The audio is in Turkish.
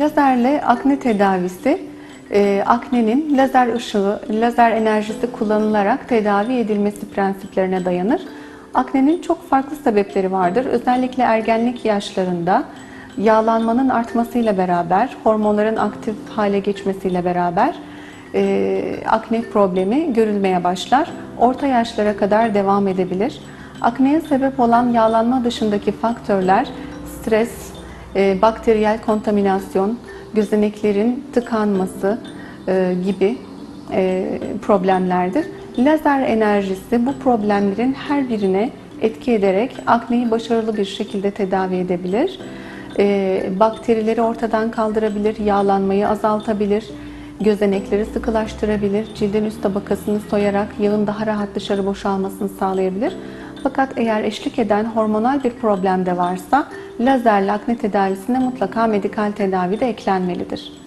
Lazerle akne tedavisi, e, aknenin lazer ışığı, lazer enerjisi kullanılarak tedavi edilmesi prensiplerine dayanır. Aknenin çok farklı sebepleri vardır. Özellikle ergenlik yaşlarında yağlanmanın artmasıyla beraber, hormonların aktif hale geçmesiyle beraber e, akne problemi görülmeye başlar. Orta yaşlara kadar devam edebilir. Akneye sebep olan yağlanma dışındaki faktörler stres, e, bakteriyel kontaminasyon, gözeneklerin tıkanması e, gibi e, problemlerdir. Lazer enerjisi bu problemlerin her birine etki ederek akneyi başarılı bir şekilde tedavi edebilir. Bakterileri ortadan kaldırabilir, yağlanmayı azaltabilir, gözenekleri sıkılaştırabilir, cildin üst tabakasını soyarak yağın daha rahat dışarı boşalmasını sağlayabilir. Fakat eğer eşlik eden hormonal bir problem de varsa lazerle akne tedavisine mutlaka medikal tedavi de eklenmelidir.